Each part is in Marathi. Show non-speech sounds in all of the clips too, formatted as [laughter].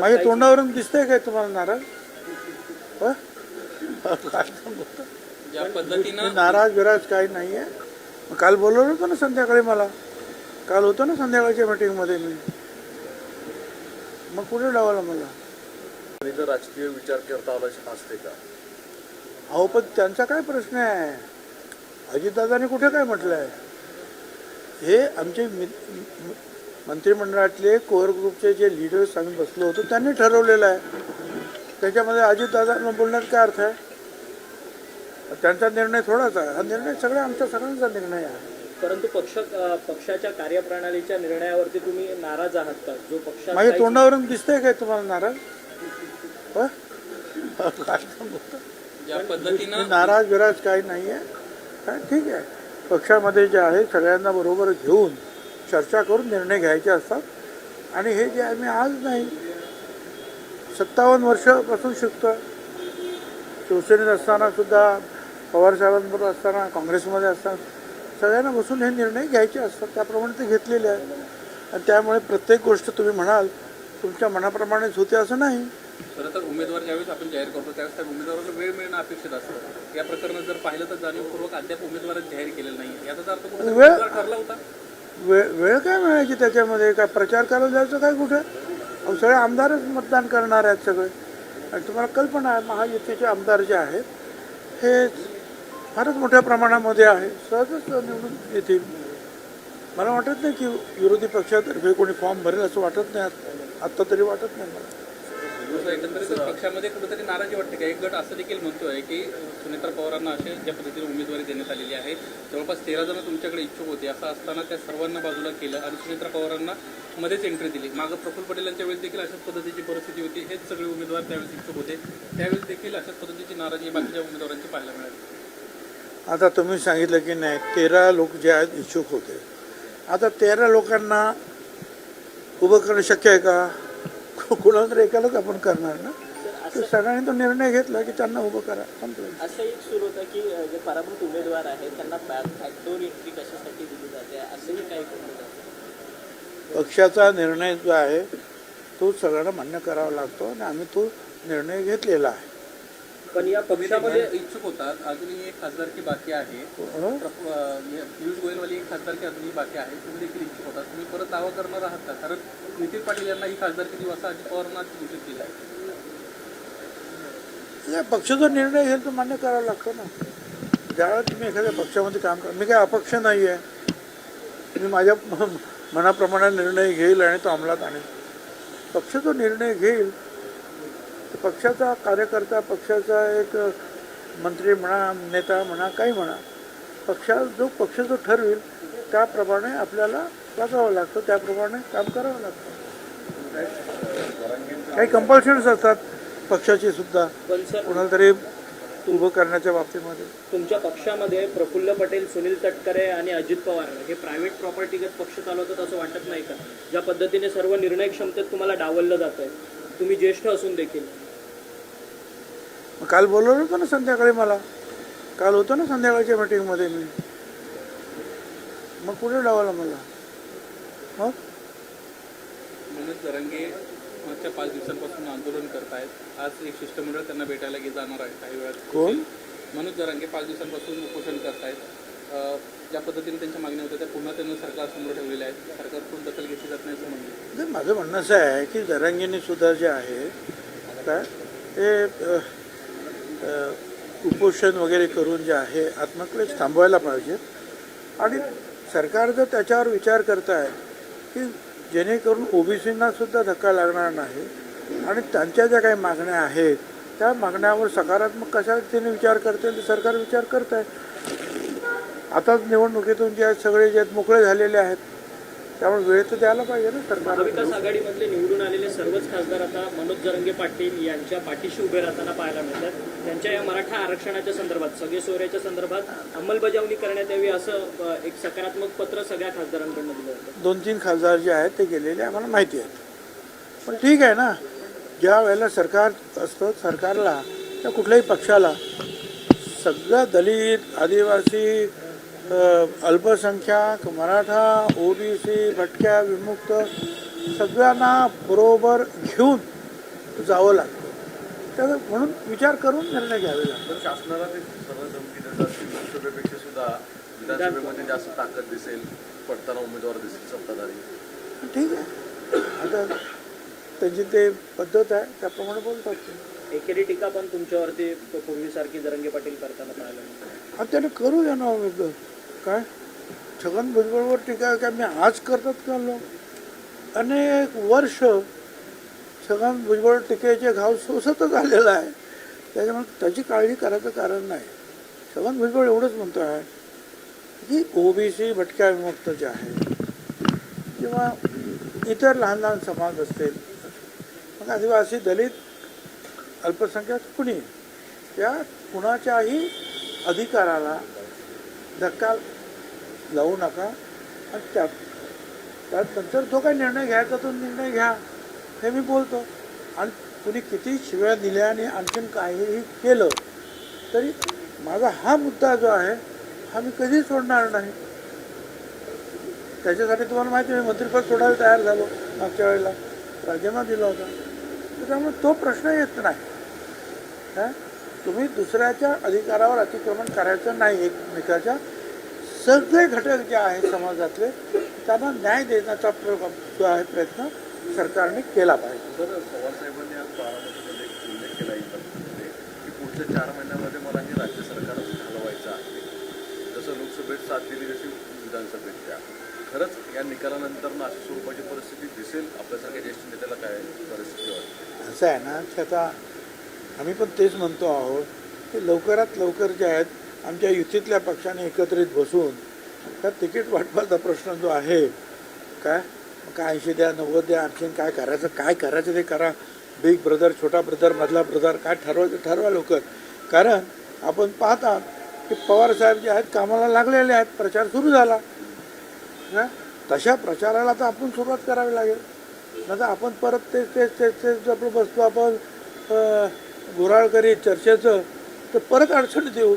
माझ्या तोंडावरून दिसतंय काय तुम्हाला नाराज हं? पद्धतीनं नाराज बिराज काही नाही आहे मग काल बोलवलं होतं ना संध्याकाळी मला. काल होतो ना संध्याकाळच्या मीटिंगमध्ये मी. मग कुठे डावला मला? राजकीय विचार करता आला असते का? अहो पण त्यांचा काय प्रश्न आहे? अजितदादांनी कुठे काय म्हटलं आहे हे आमचे मंत्रिमंडळातले कोर ग्रुपचे जे लिडर्स आम्ही बसलो होतो त्यांनी ठरवलेलं आहे. त्याच्यामध्ये अजितदादांना बोलण्यात काय अर्थ आहे? त्यांचा निर्णय थोडाच आहे. हा निर्णय सगळ्या आमच्या सगळ्यांचा निर्णय आहे. परंतु पक्ष पक्षाच्या कार्यप्रणालीच्या निर्णयावरती तुम्ही नाराज आहात का? जो पक्षात माझ्या तोंडावरून दिसतंय काय तुम्हाला नाराज? हं? नाराज बिराज काही नाही आहे काय ठीक आहे. पक्षामध्ये जे आहे सगळ्यांना बरोबर घेऊन चर्चा करून निर्णय घ्यायचे असतात. आणि हे जे मी आज नाही सत्तावन्न वर्षापासून शिकतो शिवसेनेत असताना सुद्धा पवारसाहेबांबरोबर असताना काँग्रेसमध्ये असताना सगळ्यांना बसून हे निर्णय घ्यायचे असतात. त्याप्रमाणे ते घेतलेले आहेत. आणि त्यामुळे प्रत्येक गोष्ट तुम्ही म्हणाल तुमच्या मनाप्रमाणेच होते असं नाही. खरं तर उमेदवार ज्यावेळेस आपण जाहीर करतो त्यावेळेस त्या उमेदवाराला वेळ मिळणं अपेक्षित असतं. या प्रकरणात जर पाहिलं तर जाणीवपूर्वक अद्याप उमेदवारच जाहीर केलेलं नाही याचा अर्थ वेळ- उमेदवार ठरला होता. वेळ वेळ काय मिळायची त्याच्यामध्ये? काय प्रचार करायला जायचं काय कुठे? अहो, सगळे आमदारच मतदान करणार आहेत सगळे. आणि तुम्हाला कल्पना आहे महायुतीचे आमदार जे आहेत हे फारच मोठ्या प्रमाणामध्ये आहे. सहजच निवडून येतील. मला वाटत नाही की विरोधी पक्षातर्फे कोणी फॉर्म भरेल असं वाटत नाही. आत्ता तरी वाटत नाही मला. एकंदरीत पक्षामध्ये कुठेतरी नाराजी वाटते का? एक गट असं देखील म्हणतोय की सुनेत्रा पवारांना असे ज्या पद्धतीने उमेदवारी देण्यात आलेली आहे. जवळपास तेरा जण तुमच्याकडे इच्छुक होते. असं असताना त्या सर्वांना बाजूला केलं आणि सुनेत्रा पवारांना मध्येच एंट्री दिली. मागं प्रफुल्ल पटेल यांच्या वेळेस देखील अशाच पद्धतीची परिस्थिती होती. हेच सगळे उमेदवार त्यावेळेस इच्छुक होते. त्यावेळेस देखील अशाच पद्धतीची नाराजी बाकीच्या उमेदवारांची पाहायला मिळाली. आता तुम्ही सांगितलं की नाही तेरा लोक जे आहेत इच्छुक होते. आता तेरा लोकांना उभं करणं शक्य आहे का? [laughs] कुणाला तर एकालाच आपण करणार ना? तर सगळ्यांनी तो निर्णय घेतला की त्यांना उभं करा. संपलं. असं एक सुरू होतं की जे पराभूत उमेदवार आहेत त्यांना बॅकडोर एंट्री कशासाठी दिली जाते? असंही काही पक्षाचा निर्णय जो आहे तो सगळ्यांना मान्य करावा लागतो आणि आम्ही तो निर्णय घेतलेला आहे. पण या पक्षामध्ये इच्छुक होतात. अजूनही एक खासदारकी बाकी आहे. हं? पियुष गोयलवाली एक खासदारकी अजूनही बाकी आहे. तुम्ही देखील इच्छुक होतात. तुम्ही परत दावा करणार आहात का? कारण नितीन पाटील यांना ही खासदारकी देऊ असं अजित पवारांना घोषित केलं आहे. नाही, पक्ष जो निर्णय घेईल तो मान्य करावा लागतो ना. ज्यावेळेला तुम्ही एखाद्या पक्षामध्ये काम करा मी काय अपक्ष नाही आहे मी माझ्या [laughs] मनाप्रमाणे निर्णय घेईल आणि तो अंमलात आणेल. पक्ष जो निर्णय घेईल तो पक्षाचा कार्यकर्ता पक्षाचा एक मंत्री म्हणा नेता म्हणा काही म्हणा पक्षा जो पक्ष जो ठरवेल त्याप्रमाणे आपल्याला वागावं लागतं त्याप्रमाणे काम करावं लागतं. काही कंपल्शन्स असतात पक्षाची सुद्धा. कोणाला तरी उभं करण्याच्या बाबतीमध्ये. तुमच्या पक्षामध्ये प्रफुल्ल पटेल सुनील तटकरे आणि अजित पवार हे प्रायव्हेट प्रॉपर्टीगत पक्ष चालवतात असं वाटत नाही का? ज्या पद्धतीने सर्व निर्णय क्षमतेत तुम्हाला डावललं जात आहे तुम्ही ज्येष्ठ असून देखील. मग काल बोलवलं होतं ना संध्याकाळी मला. काल होतो ना संध्याकाळच्या मीटिंगमध्ये मी. मग कुठे डावला मला? मग? मनोज जरंगे मागच्या पाच दिवसांपासून आंदोलन करतायत. आज एक शिष्टमंडळ त्यांना भेटायला गे जाणार आहे काही वेळात. कोण? मनोज जरांगे पाच दिवसांपासून उपोषण करतायत. अं, ज्या पद्धतीने त्यांच्या मागण्या होत्या त्या पुन्हा त्यांना सरकारसमोर ठेवलेल्या आहेत. सरकारकडून दखल घेतली जात नाही असं म्हणलं माझं म्हणणं असं आहे की जरांगीने सुद्धा जे आहे काय ते कुपोषण उपोषण वगैरे करून जे आहे आत्मक्लेश थांबवायला पाहिजे. आणि सरकार जर त्याच्यावर विचार करत आहे की जेणेकरून ओबीसींना सुद्धा धक्का लागणार नाही आणि त्यांच्या ज्या काही मागण्या आहेत त्या मागण्यावर सकारात्मक कशा रीतीने विचार करते ते सरकार विचार करत आहे आताच निवडणुकीतून जे आहेत सगळे जे आहेत मोकळे झालेले आहेत त्यामुळे वेळ तर द्यायला पाहिजे ना सरकारला. महाविकास आघाडीमधले निवडून आलेले सर्वच खासदार आता मनोज जरंगे पाटील यांच्या पाठीशी उभे राहताना पाहायला मिळतात. त्यांच्या या मराठा आरक्षणाच्या संदर्भात सगळे सोयऱ्याच्या संदर्भात अंमलबजावणी करण्यात यावी असं एक सकारात्मक पत्र सगळ्या खासदारांकडनं दिलं होतं. दोन तीन खासदार जे आहेत ते गेलेले आम्हाला माहिती आहेत. पण ठीक आहे ना ज्या वेळेला सरकार असतं सरकारला त्या कुठल्याही पक्षाला सगळं दलित आदिवासी अल्पसंख्याक मराठा ओबीसी भटक्या विमुक्त सगळ्यांना बरोबर घेऊन जावं लागतं. तर म्हणून विचार करून निर्णय घ्यावे लागतात. शासनाला ते सर्व धमकी देतात लोकसभेपेक्षा सुद्धा विधानसभेमध्ये जास्त ताकद दिसेल पडताना उमेदवार दिसेल सत्ताधारी. ठीक आहे. आता त्यांची ते पद्धत आहे त्याप्रमाणे बोलतात ते. एकेरी टीका पण तुमच्यावरती पूर्वीसारखी जरंगे पाटील करताना पाहायला मिळते. आणि त्याने करू द्या ना उमेदवार. काय? छगन भुजबळवर टीका काय मी आज करतात का लोक? अनेक वर्ष छगन भुजबळ टीकेचे घाव सोसतच आलेला आहे. त्याच्यामुळे त्याची काळजी करायचं कारण नाही. छगन भुजबळ एवढंच म्हणतो आहे की ओबीसी भटक्या विमुक्त जे आहे. किंवा इतर लहान लहान समाज असतील मग आदिवासी दलित अल्पसंख्याक कुणी? या कुणाच्याही अधिकाराला धक्का जाऊ नका. आणि त्यात त्यानंतर जो काही निर्णय घ्यायचा तो निर्णय घ्या. हे मी बोलतो. आणि कुणी किती शिव्या दिल्या आणि आणखीन काहीही केलं तरी माझा हा मुद्दा जो आहे हा मी कधी सोडणार नाही. त्याच्यासाठी तुम्हाला माहिती आहे मी मंत्रिपद सोडायला तयार झालो मागच्या वेळेला. राजीनामा दिला होता. त्यामुळे तो प्रश्न येत नाही. काय तुम्ही दुसऱ्याच्या अधिकारावर अतिक्रमण करायचं नाही एकमेकाच्या. सगळे घटक जे आहेत समाजातले त्यांना न्याय देण्याचा प्र- जो आहे प्रयत्न सरकारने केला पाहिजे. तर पवारसाहेबांनी आज बारामतीमध्ये एक उल्लेख केला इंटरव्ह्यूमध्ये की पुढच्या चार महिन्यामध्ये मला हे राज्य सरकार घालवायचं आहे. जसं लोकसभेत साथ दिली तशी विधानसभेत द्या. खरंच या निकालानंतर ना अशा स्वरूपाची परिस्थिती दिसेल? आपल्यासारख्या ज्येष्ठ नेत्याला काय परिस्थिती वाटते? असं आहे ना की आता आम्ही पण तेच म्हणतो आहोत की लवकरात लवकर जे आहेत आमच्या युतीतल्या पक्षाने एकत्रित बसून त्या तिकीट वाटपाचा प्रश्न जो आहे काय? काय ऐंशी द्या नव्वद द्या आणखीन काय करायचं काय करायचं ते करा. बिग ब्रदर छोटा ब्रदर मधला ब्रदर काय ठरवायचं ठरवा लवकर. कारण आपण पाहता की पवारसाहेब जे आहेत कामाला लागलेले आहेत प्रचार सुरू झाला. ना तशा प्रचाराला तर आपण सुरुवात करावी लागेल. नाही तर आपण परत तेच तेच तेच तेच आपलं बसतो आपण गुराळ करीत चर्चेचं तर परत अडचणीत येऊ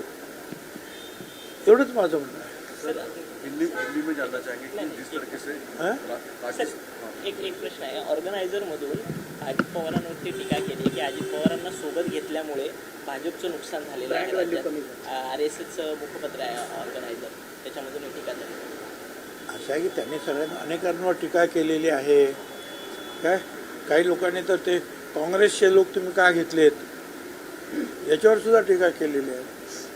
एवढंच माझं म्हणणं आहे. हिंदी हिंदी में जानना चाहेंगे कि जिस तरीके से हाँ? रा- राकेश. एक एक प्रश्न आहे. ऑर्गनायझरमधून अजित पवारांवरती टीका केली की अजित पवारांना सोबत घेतल्यामुळे भाजपचं नुकसान झालेलं आहे आर एस एसचं मुखपत्र आहे ऑर्गनायझर. त्याच्यामधून टीका झाली. असं आहे की त्यांनी सगळ्यांना अनेकांवर टीका केलेली आहे. काय? काही लोकांनी तर ते काँग्रेसचे लोक तुम्ही का घेतलेत? याच्यावर सुद्धा टीका केलेली आहे.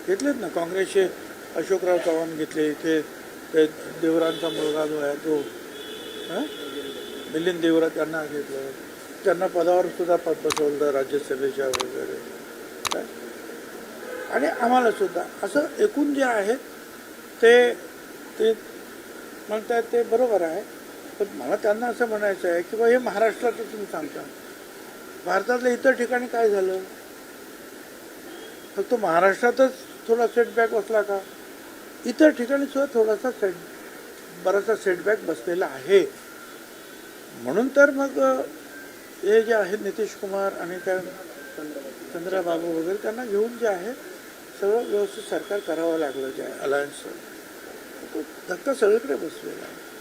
घेतलेत ना काँग्रेसचे अशोकराव चव्हाण घेतले इथे. ते देवरांचा मुलगा जो आहे तो मिलिंद देवरा त्यांना घेतलं. त्यांना पदावर सुद्धा पद बसवलं राज्यसभेच्या वगैरे. काय आणि आम्हाला सुद्धा असं एकूण जे आहे ते ते म्हणतात ते बरोबर आहे. पण मला त्यांना असं म्हणायचं आहे की बा हे महाराष्ट्राचं तुम्ही सांगता. भारतातल्या इतर ठिकाणी काय झालं? फक्त महाराष्ट्रातच थोडा सेटबॅक बसला का? इतर ठिकाणी सुद्धा थोडासा सेट बराचसा सेटबॅक बसलेला आहे. म्हणून तर मग हे जे आहेत नितीश कुमार आणि त्या चंद्राबाबू वगैरे त्यांना घेऊन जे आहे सगळं व्यवस्थित सरकार करावं लागलं जे आहे अलायन्सचं. धक्का सगळीकडे बसलेला आहे.